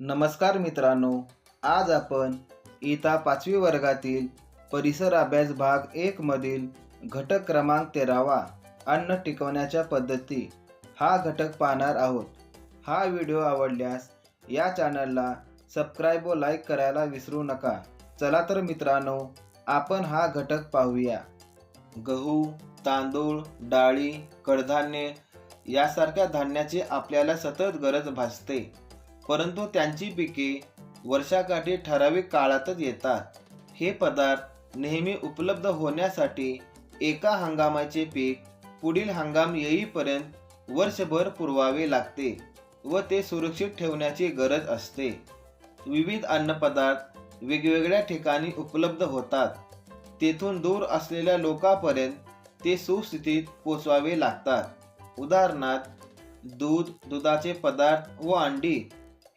नमस्कार मित्रांनो आज आपण इयत्ता पाचवी वर्गातील परिसर अभ्यास भाग एक मधील घटक क्रमांक तेरावा अन्न टिकवण्याच्या पद्धती हा घटक पाहणार आहोत. हा व्हिडिओ आवडल्यास या चॅनलला सबस्क्राईब व लाईक करायला विसरू नका. चला तर मित्रांनो आपण हा घटक पाहूया. गहू तांदूळ डाळी कडधान्य यासारख्या धान्याची आपल्याला सतत गरज भासते. परंतु त्यांची पिके वर्षाकाठी ठराविक काळातच येतात. हे पदार्थ नेहमी उपलब्ध होण्यासाठी एका हंगामाचे पीक पुढील हंगाम येईपर्यंत वर्षभर पुरवावे लागते व ते सुरक्षित ठेवण्याची गरज असते. विविध अन्नपदार्थ वेगवेगळ्या ठिकाणी उपलब्ध होतात. तेथून दूर असलेल्या लोकांपर्यंत ते सुस्थितीत पोचवावे लागतात. उदाहरणार्थ दूध दुधाचे पदार्थ व अंडी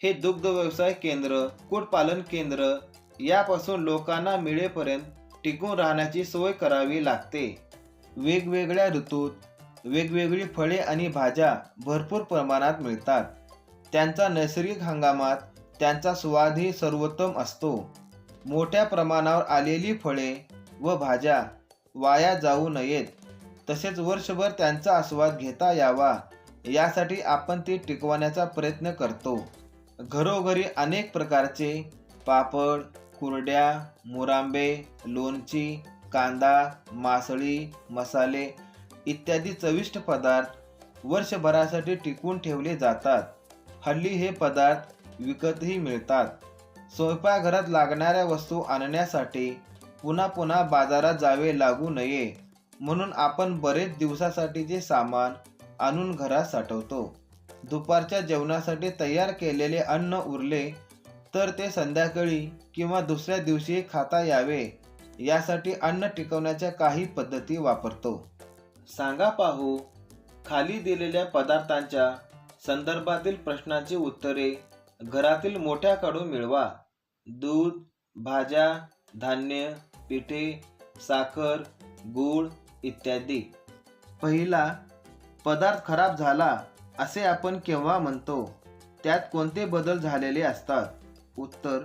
हे दुग्ध व्यवसाय केंद्र कुक्कुटपालन केंद्र यापासून लोकांना मिळेपर्यंत टिकून राहण्याची सोय करावी लागते. वेगवेगळ्या ऋतूत वेगवेगळी फळे आणि भाज्या भरपूर प्रमाणात मिळतात. त्यांचा नैसर्गिक हंगामात त्यांचा स्वादही सर्वोत्तम असतो. मोठ्या प्रमाणावर आलेली फळे व भाज्या वाया जाऊ नयेत. तसेच वर्षभर त्यांचा आस्वाद घेता यावा. यासाठी आपण ती टिकवण्याचा प्रयत्न करतो. घरोघरी अनेक प्रकारचे पापड कुरड्या मुरांबे लोणची कांदा मासळी मसाले इत्यादी चविष्ट पदार्थ वर्षभरासाठी टिकून ठेवले जातात. हल्ली हे पदार्थ विकतही मिळतात. स्वयंपाकघरात लागणाऱ्या वस्तू आणण्यासाठी पुन्हा पुन्हा बाजारात जावे लागू नये म्हणून आपण बरेच दिवसासाठीचे सामान आणून घरात साठवतो. दुपारच्या जेवणासाठी तयार केलेले अन्न उरले तर ते संध्याकाळी किंवा दुसऱ्या दिवशी खाता यावे. यासाठी अन्न टिकवण्याच्या काही पद्धती वापरतो. सांगा पाहू खाली दिलेल्या पदार्थांच्या संदर्भातील प्रश्नांची उत्तरे घरातील मोठ्याकडून मिळवा. दूध भाज्या धान्य पिठे साखर गूळ इत्यादी. पहिला पदार्थ खराब झाला असे आपण केव्हा म्हणतो? त्यात कोणते बदल झालेले असतात? उत्तर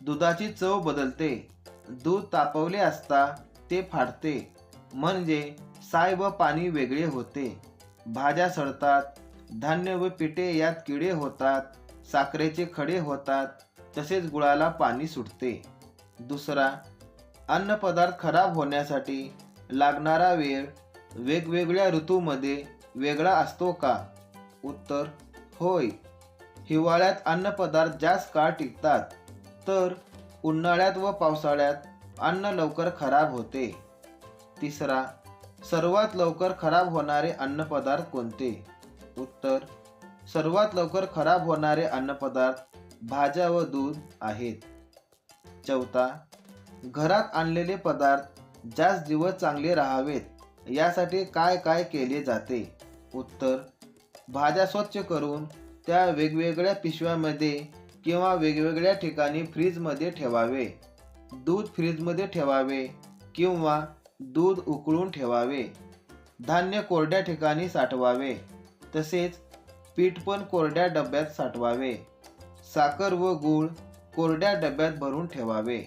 दुधाची चव बदलते. दूध तापवले असता ते फाटते म्हणजे साय व पाणी वेगळे होते. भाज्या सडतात धान्य व पिठे यात किडे होतात साखरेचे खडे होतात तसेच गुळाला पाणी सुटते. दुसरा अन्नपदार्थ खराब होण्यासाठी लागणारा वेळ वेगवेगळ्या ऋतूमध्ये वेगळा असतो का? उत्तर होय. हिवाळ्यात अन्नपदार्थ जास्त काळ टिकतात तर उन्हाळ्यात व पावसाळ्यात अन्न लवकर खराब होते. तिसरा सर्वात लवकर खराब होणारे अन्नपदार्थ कोणते? उत्तर सर्वात लवकर खराब होणारे अन्नपदार्थ भाज्या व दूध आहेत. चौथा घरात आणलेले पदार्थ जास्त दिवस चांगले राहावेत यासाठी काय काय केले जाते? उत्तर भाज्या स्वच्छ करून त्या वेगवेगळ्या पिशव्यामध्ये किंवा वेगवेगळ्या ठिकाणी फ्रीजमध्ये ठेवावे. दूध फ्रीजमध्ये ठेवावे किंवा दूध उकळून ठेवावे. धान्य कोरड्या ठिकाणी साठवावे. तसेच पीठ पण कोरड्या डब्यात साठवावे. साखर व गूळ कोरड्या डब्यात भरून ठेवावे.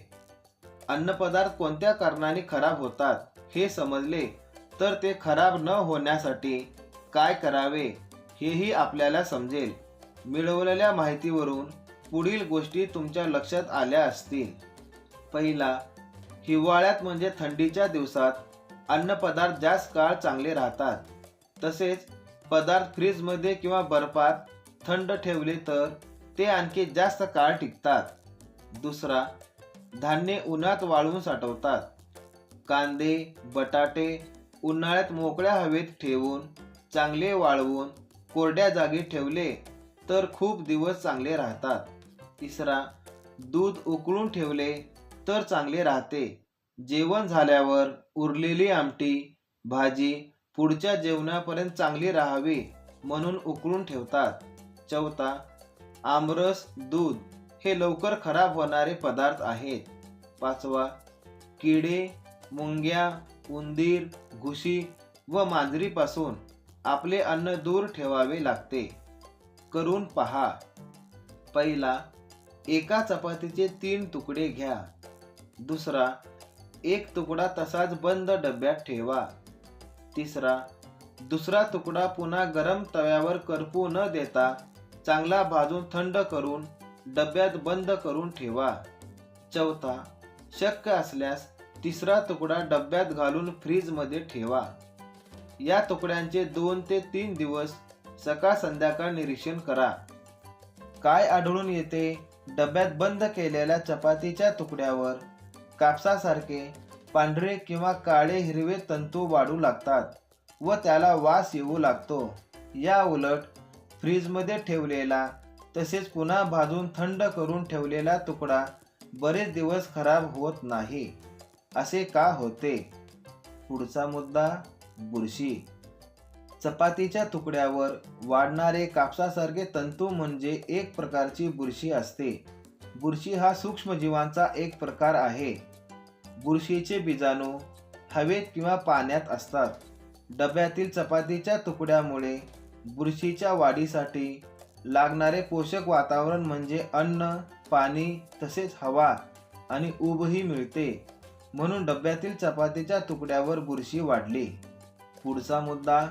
अन्नपदार्थ कोणत्या कारणाने खराब होतात हे समजले तर ते खराब न होण्यासाठी काय करावे? हेही आपल्याला समजेल. मिळवलेल्या माहितीवरून पुढील गोष्टी तुमच्या लक्षात आल्या असतील. पहिला हिवाळ्यात म्हणजे थंडीच्या दिवसात अन्नपदार्थ जास्त काळ चांगले राहतात. तसेच पदार्थ फ्रीजमध्ये किंवा बर्फात थंड ठेवले तर ते आणखी जास्त काळ टिकतात. दुसरा धान्य उन्हात वाळवून साठवतात. कांदे बटाटे उन्हाळ्यात मोकळ्या हवेत ठेवून चांगले वाळवून कोरड्या जागी ठेवले तर खूप दिवस चांगले राहतात. तिसरा दूध उकळून ठेवले तर चांगले राहते. जेवण झाल्यावर उरलेली आमटी भाजी पुढच्या जेवणापर्यंत चांगली राहावी म्हणून उकळून ठेवतात. चौथा आमरस दूध हे लवकर खराब होणारे पदार्थ आहेत. पाचवा किडे मुंग्या उंदीर घुशी व मांजरीपासून आपले अन्न दूर ठेवावे लागते. करून पहा. पहिला एका चपातीचे तीन तुकडे घ्या. दुसरा एक तुकडा तसाच बंद डब्यात ठेवा. तिसरा दुसरा तुकडा पुन्हा गरम तव्यावर करपू न देता चांगला भाजून थंड करून डब्यात बंद करून ठेवा. चौथा शक्य असल्यास तिसरा तुकडा डब्यात घालून फ्रीजमध्ये ठेवा. या तुकड्यांचे दोन ते तीन दिवस सकाळ संध्याकाळ निरीक्षण करा. काय आढळून येते? डब्यात बंद केलेल्या चपातीच्या तुकड्यावर कापसासारखे पांढरे किंवा काळे हिरवे तंतू वाढू लागतात व त्याला वास येऊ लागतो. या उलट फ्रीजमध्ये ठेवलेला तसेच पुन्हा भाजून थंड करून ठेवलेला तुकडा बरेच दिवस खराब होत नाही. असे का होते? पुढचा मुद्दा बुरशी. चपातीच्या तुकड्यावर वाढणारे कापसासारखे तंतू म्हणजे एक प्रकारची बुरशी असते. बुरशी हा सूक्ष्मजीवांचा एक प्रकार आहे. बुरशीचे बीजाणू हवेत किंवा पाण्यात असतात. डब्यातील चपातीच्या तुकड्यामुळे बुरशीच्या वाढीसाठी लागणारे पोषक वातावरण म्हणजे अन्न पाणी तसेच हवा आणि ऊबही मिळते. म्हणून डब्यातील चपातीच्या तुकड्यावर बुरशी वाढली. पुढचा मुद्दा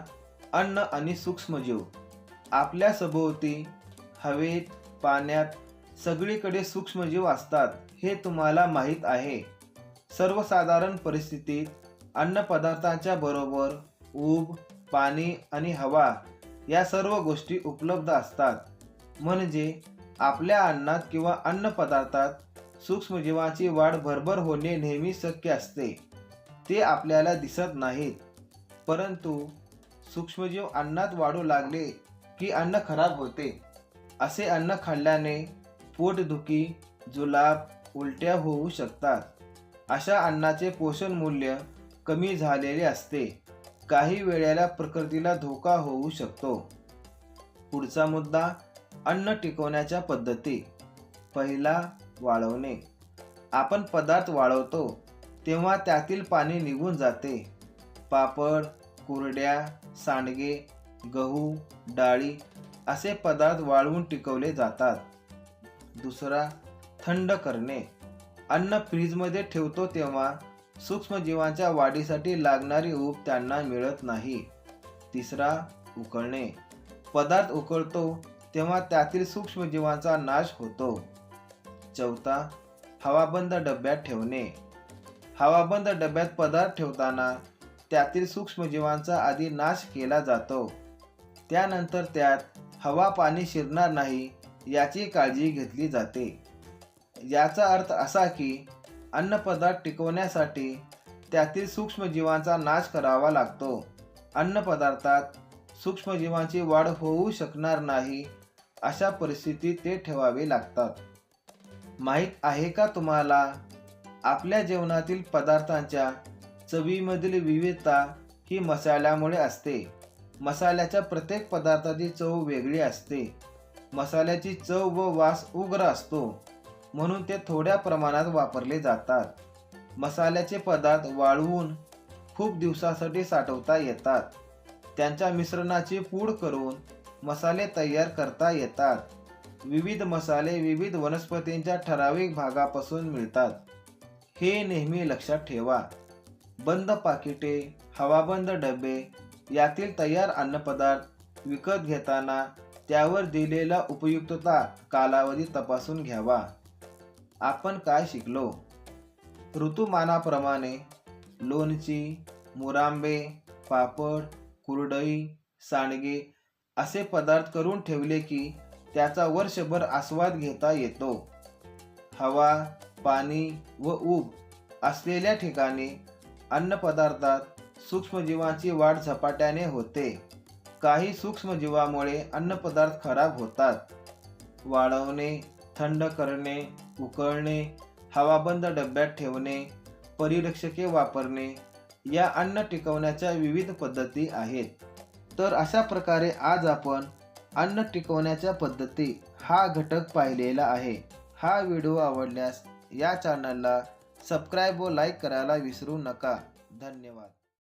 अन्न आणि सूक्ष्मजीव आपल्या सभोवती हवेत पाण्यात सगळीकडे सूक्ष्मजीव असतात हे तुम्हाला माहीत आहे. सर्वसाधारण परिस्थितीत अन्नपदार्थांच्या बरोबर ऊब पाणी आणि हवा या सर्व गोष्टी उपलब्ध असतात. म्हणजे आपल्या अन्नात किंवा अन्नपदार्थात सूक्ष्मजीवाची वाढ भरभर होणे नेहमी शक्य असते. ते आपल्याला दिसत नाहीत. परंतु सूक्ष्मजीव अन्नात वाढू लागले की अन्न खराब होते. असे अन्न खाल्ल्याने पोटदुखी जुलाब उलट्या होऊ शकतात. अशा अन्नाचे पोषण मूल्य कमी झालेले असते. काही वेळेला प्रकृतीला धोका होऊ शकतो. पुढचा मुद्दा अन्न टिकवण्याच्या पद्धती. पहिला वाळवणे. आपण पदार्थ वाळवतो तेव्हा त्यातील पाणी निघून जाते. पापड कुरड्या सांडगे गहू डाळी असे पदार्थ वाळवून टिकवले जातात. दुसरा थंड करणे. अन्न फ्रीजमध्ये ठेवतो तेव्हा सूक्ष्मजीवांच्या वाढीसाठी लागणारी ऊब त्यांना मिळत नाही. तिसरा उकळणे. पदार्थ उकळतो तेव्हा त्यातील सूक्ष्मजीवांचा नाश होतो. चौथा हवाबंद डब्यात ठेवणे. हवाबंद डब्यात पदार्थ ठेवताना त्यातील सूक्ष्मजीवांचा आधी नाश केला जातो. त्यानंतर त्यात हवा पाणी शिरणार नाही याची काळजी घेतली जाते. याचा अर्थ असा की अन्नपदार्थ टिकवण्यासाठी त्यातील सूक्ष्मजीवांचा नाश करावा लागतो. अन्नपदार्थात सूक्ष्मजीवांची वाढ होऊ शकणार नाही अशा परिस्थितीत ते ठेवावे लागतात. माहीत आहे का तुम्हाला? आपल्या जेवणातील पदार्थांच्या चवीमधील विविधता ही मसाल्यामुळे असते. मसाल्याच्या प्रत्येक पदार्थाची चव वेगळी असते. मसाल्याची चव व वास उग्र असतो म्हणून ते थोड्या प्रमाणात वापरले जातात. मसाल्याचे पदार्थ वाळवून खूप दिवसासाठी साठवता येतात. त्यांच्या मिश्रणाची पूड करून मसाले तयार करता येतात. विविध मसाले विविध वनस्पतींच्या ठराविक भागापासून मिळतात. हे नेहमी लक्षात ठेवा. बंद पाकिटे हवाबंद डबे यातील तयार अन्नपदार्थ विकत घेताना त्यावर दिलेला उपयुक्तता कालावधी तपासून घ्यावा. आपण काय शिकलो? ऋतुमानाप्रमाणे लोणची मुरांबे पापड कुरडई सांडगे असे पदार्थ करून ठेवले की त्याचा वर्षभर आस्वाद घेता येतो. हवा पाणी व ऊब असलेल्या ठिकाणी अन्नपदार्थात सूक्ष्मजीवांची वाढ झपाट्याने होते. काही सूक्ष्मजीवामुळे अन्नपदार्थ खराब होतात. वाळवणे थंड करणे उकळणे हवाबंद डब्यात ठेवणे परिरक्षके वापरणे या अन्न टिकवण्याच्या विविध पद्धती आहेत. तर अशा प्रकारे आज आपण अन्न टिकवण्याच्या पद्धती हा घटक पाहिलेला आहे. हा व्हिडिओ आवडल्यास या चॅनलला सबस्क्राईब व लाईक करायला विसरू नका. धन्यवाद.